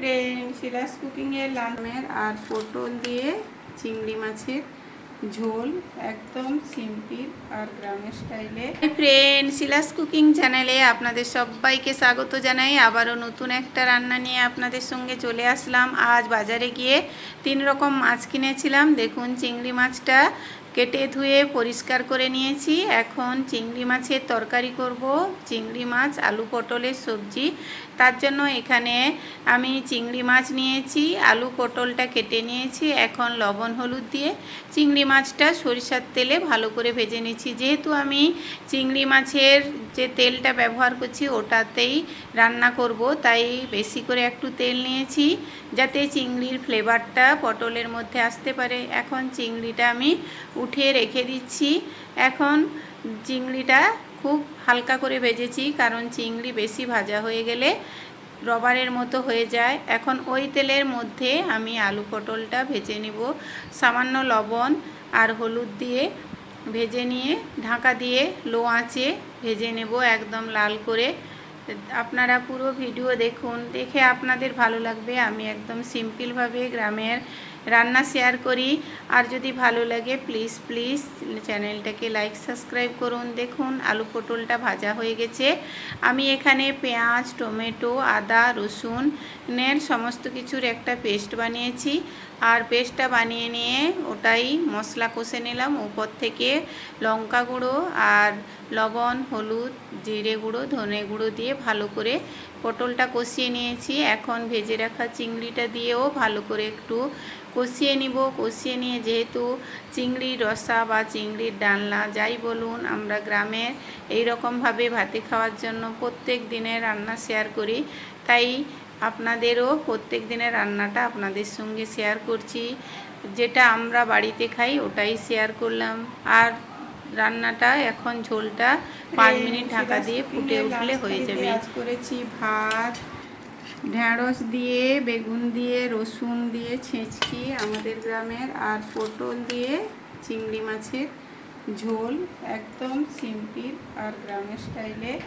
Friend Shila's কুকিংয়ের লামের আর পটল দিয়ে চিংড়ি মাছের ঝোল একদম সিম্পল আর গ্রামের স্টাইলে। ফ্রেন্ড সিলাস কুকিং চ্যানেলে আপনাদের সবাইকে স্বাগত জানাই। আবারও নতুন একটা রান্না নিয়ে আপনাদের সঙ্গে চলে আসলাম। আজ বাজারে গিয়ে তিন রকম মাছ কিনেছিলাম। দেখুন চিংড়ি মাছটা কেটে ধুয়ে পরিষ্কার করে নিয়েছি। এখন চিংড়ি মাছের তরকারি করব। চিংড়ি মাছ, আলু পটলের সবজি। তার জন্য এখানে আমি চিংড়ি মাছ নিয়েছি, আলু পটলটা কেটে নিয়েছি, এখন লবণ হলুদ দিয়ে চিংড়ি মাছটা সরিষার তেলে ভালো করে ভেজে নিচ্ছি যেহেতু আমি চিংড়ি মাছের যে তেলটা ব্যবহার করছি, ওটাতেই রান্না করব, তাই বেশি করে একটু তেল নিয়েছি, যাতে চিংড়ির ফ্লেভারটা পটলের মধ্যে আসতে পারে। এখন চিংড়িটা আমি উঠিয়ে রেখে দিচ্ছি। এখন চিংড়িটা খুব হালকা করে ভেজেছি, কারণ চিংড়ি বেশি ভাজা হয়ে গেলে রবারের মতো হয়ে যায়। এখন ওই তেলের মধ্যে আমি আলু পটলটা ভেজে নিব। সামান্য লবণ আর হলুদ দিয়ে ভেজে নিয়ে ঢাকা দিয়ে লো আঁচে ভেজে নেব একদম লাল করে। আপনারা পুরো ভিডিও দেখুন। দেখে আপনাদের ভালো লাগবে। আমি একদম সিম্পলভাবে গ্রামের রান্না শেয়ার করি। আর যদি ভালো লাগে প্লিজ প্লিজ চ্যানেলটাকে লাইক সাবস্ক্রাইব করুন। দেখুন, আলু পটলটা ভাজা হয়ে গেছে। আমি এখানে পেঁয়াজ, টমেটো, আদা রসুনের সমস্ত কিছুর একটা পেস্ট বানিয়েছি। আর পেস্টটা বানিয়ে নিয়ে ওটাই মশলা কষে নিলাম। উপর থেকে লঙ্কা গুঁড়ো আর লবণ, হলুদ, জিরে গুঁড়ো, ধনে গুঁড়ো দিয়ে ভালো করে পটলটা কষিয়ে নিয়েছি। এখন ভেজে রাখা চিংড়িটা দিয়েও ভালো করে একটু কষিয়ে নিব কষিয়ে নিয়ে যেহেতু চিংড়ির রসা বা চিংড়ির ডালনা যাই বলুন আমরা গ্রামের এই রকমভাবে ভাতে খাওয়ার জন্য প্রত্যেক দিনের রান্না শেয়ার করি। তাই আপনাদেরও প্রত্যেক দিনের রান্নাটা আপনাদের সঙ্গে শেয়ার করছি। যেটা আমরা বাড়িতে খাই ওটাই শেয়ার করলাম। আর রান্নাটা এখন ঝোলটা পাঁচ মিনিট ঢাকা দিয়ে ফুটে উঠলে হয়ে যাবে। করেছি ভাত। ঢ্যাঁড়স দিয়ে, বেগুন দিয়ে, রসুন দিয়ে ছেঁচকি আমাদের গ্রামের, আর পটল দিয়ে চিংড়ি মাছের ঝোল একদম সিম্পল আর গ্রামের স্টাইলে।